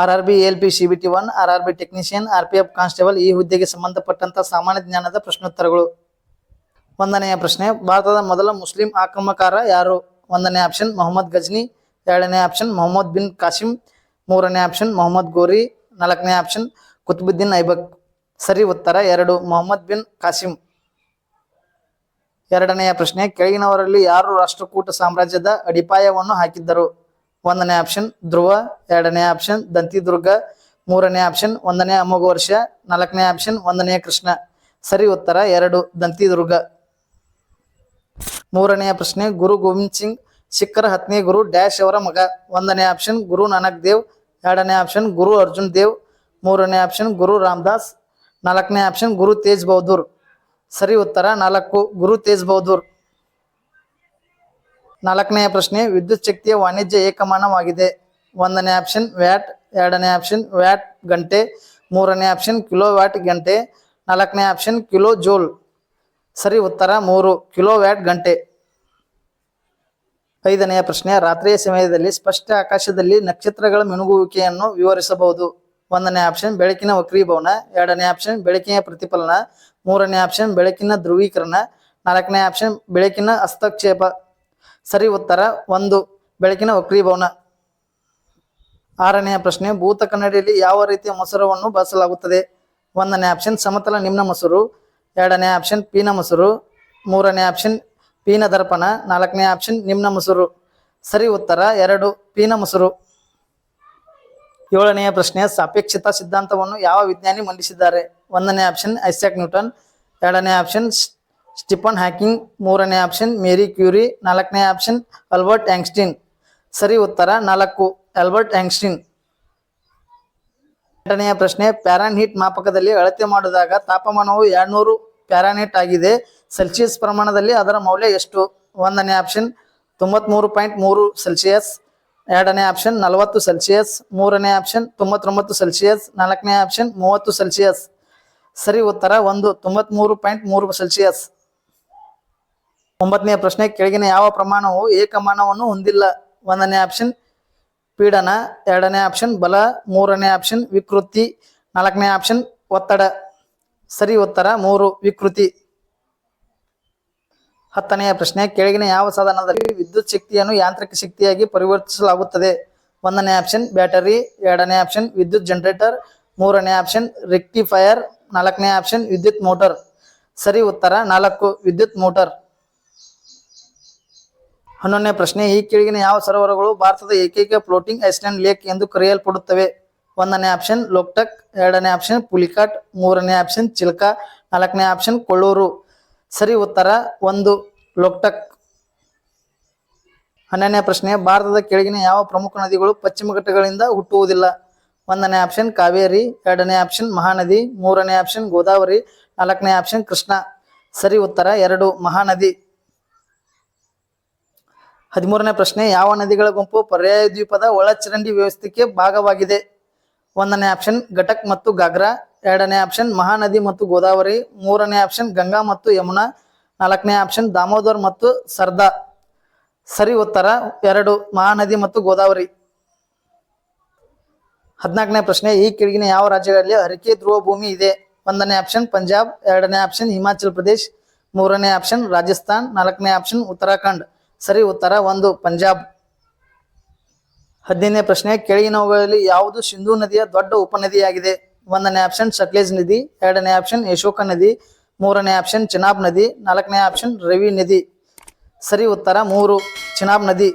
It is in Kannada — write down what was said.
R R B L P, C B T one R R B technician, R P F constable ಈ ಹುದ್ದೆಗೆ ಸಂಬಂಧಪಟ್ಟಂತಹ ಸಾಮಾನ್ಯ ಜ್ಞಾನದ ಪ್ರಶ್ನೋತ್ತರಗಳು. ಒಂದನೆಯ ಪ್ರಶ್ನೆ, ಭಾರತದ ಮೊದಲ ಮುಸ್ಲಿಂ ಆಕ್ರಮಕಾರ ಯಾರು? ಒಂದನೇ ಆಪ್ಷನ್, ಮೊಹಮ್ಮದ್ ಗಜ್ನಿ. ಎರಡನೇ ಆಪ್ಷನ್, ಮೊಹಮ್ಮದ್ ಬಿನ್ ಕಾಸಿಂ. ಮೂರನೇ ಆಪ್ಷನ್, ಮೊಹಮ್ಮದ್ ಗೋರಿ. ನಾಲ್ಕನೇ ಆಪ್ಷನ್, ಕುತುಬುದ್ದೀನ್ ಐಬಕ್. ಸರಿ ಉತ್ತರ ಎರಡು, ಮೊಹಮ್ಮದ್ ಬಿನ್ ಕಾಸಿಂ. ಎರಡನೆಯ ಪ್ರಶ್ನೆ, ಕೆಳಗಿನವರಲ್ಲಿ ಯಾರು ರಾಷ್ಟ್ರಕೂಟ ಸಾಮ್ರಾಜ್ಯದ ಅಡಿಪಾಯವನ್ನು ಹಾಕಿದ್ದರು? ಒಂದನೇ ಆಪ್ಷನ್ ಧ್ರುವ, ಎರಡನೇ ಆಪ್ಷನ್ ದಂತಿದುರ್ಗ ಮೂರನೇ ಆಪ್ಷನ್ ಒಂದನೇ ಅಮೋಘ ವರ್ಷ ನಾಲ್ಕನೇ ಆಪ್ಷನ್ ಒಂದನೇ ಕೃಷ್ಣ. ಸರಿ ಉತ್ತರ ಎರಡು ದಂತಿದುರ್ಗ ಮೂರನೆಯ ಪ್ರಶ್ನೆ, ಗುರು ಗೋವಿಂದ್ ಸಿಂಗ್ ಸಿಖ್ಖರ ಹತ್ತನೇ ಗುರು ಡ್ಯಾಶ್ ಅವರ ಮಗ. ಒಂದನೇ ಆಪ್ಷನ್ ಗುರು ನಾನಕ್ ದೇವ್. ಎರಡನೇ ಆಪ್ಷನ್ ಗುರು ಅರ್ಜುನ್ ದೇವ್. ಮೂರನೇ ಆಪ್ಷನ್ ಗುರು ರಾಮದಾಸ್. ನಾಲ್ಕನೇ ಆಪ್ಷನ್ ಗುರು ತೇಜ್ ಬಹದ್ದೂರ್. ಸರಿ ಉತ್ತರ ನಾಲ್ಕು, ಗುರು ತೇಜ್ ಬಹದ್ದೂರ್. ನಾಲ್ಕನೆಯ ಪ್ರಶ್ನೆ, ವಿದ್ಯುತ್ ಶಕ್ತಿಯ ವಾಣಿಜ್ಯ ಏಕಮಾನವಾಗಿದೆ. ಒಂದನೇ ಆಪ್ಷನ್ ವ್ಯಾಟ್, ಎರಡನೇ ಆಪ್ಷನ್ ವ್ಯಾಟ್ ಗಂಟೆ, ಮೂರನೇ ಆಪ್ಷನ್ ಕಿಲೋ ವ್ಯಾಟ್ ಗಂಟೆ, ನಾಲ್ಕನೇ ಆಪ್ಷನ್ ಕಿಲೋ ಜೋಲ್ ಸರಿ, ಉತ್ತರ ಮೂರು ಕಿಲೋ ವ್ಯಾಟ್ ಗಂಟೆ. ಐದನೆಯ ಪ್ರಶ್ನೆ, ರಾತ್ರಿಯ ಸಮಯದಲ್ಲಿ ಸ್ಪಷ್ಟ ಆಕಾಶದಲ್ಲಿ ನಕ್ಷತ್ರಗಳ ಮಿನುಗುವಿಕೆಯನ್ನು ವಿವರಿಸಬಹುದು. ಒಂದನೇ ಆಪ್ಷನ್ ಬೆಳಕಿನ ವಕ್ರೀಭವನ. ಎರಡನೇ ಆಪ್ಷನ್ ಬೆಳಕಿನ ಪ್ರತಿಫಲನ. ಮೂರನೇ ಆಪ್ಷನ್ ಬೆಳಕಿನ ಧ್ರುವೀಕರಣ. ನಾಲ್ಕನೇ ಆಪ್ಷನ್ ಬೆಳಕಿನ ಹಸ್ತಕ್ಷೇಪ. ಸರಿ ಉತ್ತರ ಒಂದು. ಬೆಳಕಿನ ವಕ್ರೀಭವನ. ಆರನೆಯ ಪ್ರಶ್ನೆ, ಭೂತ ಕನ್ನಡಿಯಲ್ಲಿ ಯಾವ ರೀತಿಯ ಮೊಸರವನ್ನು ಬಳಸಲಾಗುತ್ತದೆ? ಒಂದನೇ ಆಪ್ಷನ್ ಸಮತಲ ನಿಮ್ನ ಮೊಸರು. ಎರಡನೇ ಆಪ್ಷನ್ ಪೀನ ಮೊಸರು. ಮೂರನೇ ಆಪ್ಷನ್ ಪೀನ ದರ್ಪಣ. ನಾಲ್ಕನೇ ಆಪ್ಷನ್ ನಿಮ್ನ ಮೊಸರು. ಸರಿ ಉತ್ತರ ಎರಡು, ಪೀನ ಮೊಸರು. ಏಳನೆಯ ಪ್ರಶ್ನೆ, ಸಾಪೇಕ್ಷತಾ ಸಿದ್ಧಾಂತವನ್ನು ಯಾವ ವಿಜ್ಞಾನಿ ಮಂಡಿಸಿದ್ದಾರೆ? ಒಂದನೇ ಆಪ್ಷನ್ ಐಸಾಕ್ ನ್ಯೂಟನ್. ಎರಡನೇ ಆಪ್ಷನ್ ಸ್ಟಿಫನ್ ಹ್ಯಾಕಿಂಗ್ ಮೂರನೇ ಆಪ್ಷನ್, ಮೇರಿ ಕ್ಯೂರಿ ನಾಲ್ಕನೇ ಆಪ್ಷನ್, ಅಲ್ಬರ್ಟ್ ಆಂಗ್ಸ್ಟಿನ್. ಸರಿ ಉತ್ತರ ನಾಲ್ಕು ಆಲ್ಬರ್ಟ್ ಆಂಗ್ಸ್ಟಿನ್. ಎರಡನೆಯ ಪ್ರಶ್ನೆ ಪ್ಯಾರಾನ್ಹೀಟ್ ಮಾಪಕದಲ್ಲಿ ಅಳತೆ ಮಾಡಿದಾಗ ತಾಪಮಾನವು ಎರಡ್ನೂರು ಪ್ಯಾರಾನೀಟ್ ಆಗಿದೆ. ಸೆಲ್ಸಿಯಸ್ ಪ್ರಮಾಣದಲ್ಲಿ ಅದರ ಮೌಲ್ಯ ಎಷ್ಟು? ಒಂದನೇ ಆಪ್ಷನ್, ತೊಂಬತ್ಮೂರು ಪಾಯಿಂಟ್ ಮೂರು ಸೆಲ್ಸಿಯಸ್. ಎರಡನೇ ಆಪ್ಷನ್, ನಲವತ್ತು ಸೆಲ್ಸಿಯಸ್. ಮೂರನೇ ಆಪ್ಷನ್, ತೊಂಬತ್ತೊಂಬತ್ತು ಸೆಲ್ಸಿಯಸ್. ನಾಲ್ಕನೇ ಆಪ್ಷನ್, ಮೂವತ್ತು ಸೆಲ್ಸಿಯಸ್. ಸರಿ ಉತ್ತರ ಒಂದು, ತೊಂಬತ್ಮೂರು ಪಾಯಿಂಟ್ ಮೂರು ಸೆಲ್ಸಿಯಸ್. ಒಂಬತ್ತನೆಯ ಪ್ರಶ್ನೆ, ಕೆಳಗಿನ ಯಾವ ಪ್ರಮಾಣವು ಏಕಮಾನವನ್ನು ಹೊಂದಿಲ್ಲ? ಒಂದನೇ ಆಪ್ಷನ್ ಪೀಡನ. ಎರಡನೇ ಆಪ್ಷನ್ ಬಲ. ಮೂರನೇ ಆಪ್ಷನ್ ವಿಕೃತಿ. ನಾಲ್ಕನೇ ಆಪ್ಷನ್ ಒತ್ತಡ. ಸರಿ, ಉತ್ತರ ಮೂರು, ವಿಕೃತಿ. ಹತ್ತನೆಯ ಪ್ರಶ್ನೆ, ಕೆಳಗಿನ ಯಾವ ಸಾಧನದಲ್ಲಿ ವಿದ್ಯುತ್ ಶಕ್ತಿಯನ್ನು ಯಾಂತ್ರಿಕ ಶಕ್ತಿಯಾಗಿ ಪರಿವರ್ತಿಸಲಾಗುತ್ತದೆ? ಒಂದನೇ ಆಪ್ಷನ್ ಬ್ಯಾಟರಿ. ಎರಡನೇ ಆಪ್ಷನ್ ವಿದ್ಯುತ್ ಜನರೇಟರ್ ಮೂರನೇ ಆಪ್ಷನ್ ರೆಕ್ಟಿಫೈಯರ್ ನಾಲ್ಕನೇ ಆಪ್ಷನ್ ವಿದ್ಯುತ್ ಮೋಟರ್ ಸರಿ, ಉತ್ತರ ನಾಲ್ಕು, ವಿದ್ಯುತ್ ಮೋಟರ್ ಹನ್ನೊಂದನೇ ಪ್ರಶ್ನೆ, ಈ ಕೆಳಗಿನ ಯಾವ ಸರೋವರಗಳು ಭಾರತದ ಏಕೈಕ ಫ್ಲೋಟಿಂಗ್ ಐಸ್ಲ್ಯಾಂಡ್ ಲೇಕ್ ಎಂದು ಕರೆಯಲ್ಪಡುತ್ತವೆ? ಒಂದನೇ ಆಪ್ಷನ್, ಲೋಕ್ಟಕ್. ಎರಡನೇ ಆಪ್ಷನ್, ಪುಲಿಕಾಟ್. ಮೂರನೇ ಆಪ್ಷನ್, ಚಿಲ್ಕಾ. ನಾಲ್ಕನೇ ಆಪ್ಷನ್, ಕೊಳ್ಳೂರು. ಸರಿ, ಉತ್ತರ ಒಂದು, ಲೋಕ್ಟಕ್. ಹನ್ನೆರಡನೇ ಪ್ರಶ್ನೆ, ಭಾರತದ ಕೆಳಗಿನ ಯಾವ ಪ್ರಮುಖ ನದಿಗಳು ಪಶ್ಚಿಮ ಘಟ್ಟಗಳಿಂದ ಹುಟ್ಟುವುದಿಲ್ಲ? ಒಂದನೇ ಆಪ್ಷನ್, ಕಾವೇರಿ. ಎರಡನೇ ಆಪ್ಷನ್, ಮಹಾನದಿ. ಮೂರನೇ ಆಪ್ಷನ್, ಗೋದಾವರಿ. ನಾಲ್ಕನೇ ಆಪ್ಷನ್, ಕೃಷ್ಣ. ಸರಿ, ಉತ್ತರ ಎರಡು, ಮಹಾನದಿ. ಹದಿಮೂರನೇ ಪ್ರಶ್ನೆ, ಯಾವ ನದಿಗಳ ಗುಂಪು ಪರ್ಯಾಯ ದ್ವೀಪದ ಒಳಚರಂಡಿ ವ್ಯವಸ್ಥೆಗೆ ಭಾಗವಾಗಿದೆ? ಒಂದನೇ ಆಪ್ಷನ್, ಘಟಕ್ ಮತ್ತು ಗಾಗ್ರಾ ಎರಡನೇ ಆಪ್ಷನ್, ಮಹಾನದಿ ಮತ್ತು ಗೋದಾವರಿ. ಮೂರನೇ ಆಪ್ಷನ್, ಗಂಗಾ ಮತ್ತು ಯಮುನಾ. ನಾಲ್ಕನೇ ಆಪ್ಷನ್, ದಾಮೋದರ್ ಮತ್ತು ಸರ್ದಾ. ಸರಿ ಉತ್ತರ, ಎರಡು, ಮಹಾನದಿ ಮತ್ತು ಗೋದಾವರಿ. ಹದಿನಾಲ್ಕನೇ ಪ್ರಶ್ನೆ, ಈ ಕೆಳಗಿನ ಯಾವ ರಾಜ್ಯಗಳಲ್ಲಿ ಹರಿಕೆ ಧ್ರುವ ಭೂಮಿ ಇದೆ? ಒಂದನೇ ಆಪ್ಷನ್, ಪಂಜಾಬ್. ಎರಡನೇ ಆಪ್ಷನ್, ಹಿಮಾಚಲ್ ಪ್ರದೇಶ್. ಮೂರನೇ ಆಪ್ಷನ್, ರಾಜಸ್ಥಾನ್. ನಾಲ್ಕನೇ ಆಪ್ಷನ್, ಉತ್ತರಾಖಂಡ್. ಸರಿ ಉತ್ತರ, ಒಂದು ಪಂಜಾಬ್. ಹದಿನೈದನೇ ಪ್ರಶ್ನೆ ಕೆಳಗಿನವುಗಳಲ್ಲಿ ಯಾವುದು ಸಿಂಧೂ ನದಿಯ ದೊಡ್ಡ ಉಪನದಿಯಾಗಿದೆ? ಒಂದನೇ ಆಪ್ಷನ್ ಸಟ್ಲೇಜ್ ನದಿ, ಎರಡನೇ ಆಪ್ಷನ್, ಯಶೋಕ ನದಿ, ಮೂರನೇ ಆಪ್ಷನ್, ಚಿನಾಬ್ ನದಿ, ನಾಲ್ಕನೇ ಆಪ್ಷನ್, ರವಿ ನದಿ. ಸರಿ ಉತ್ತರ, ಮೂರು, ಚಿನಾಬ್ ನದಿ.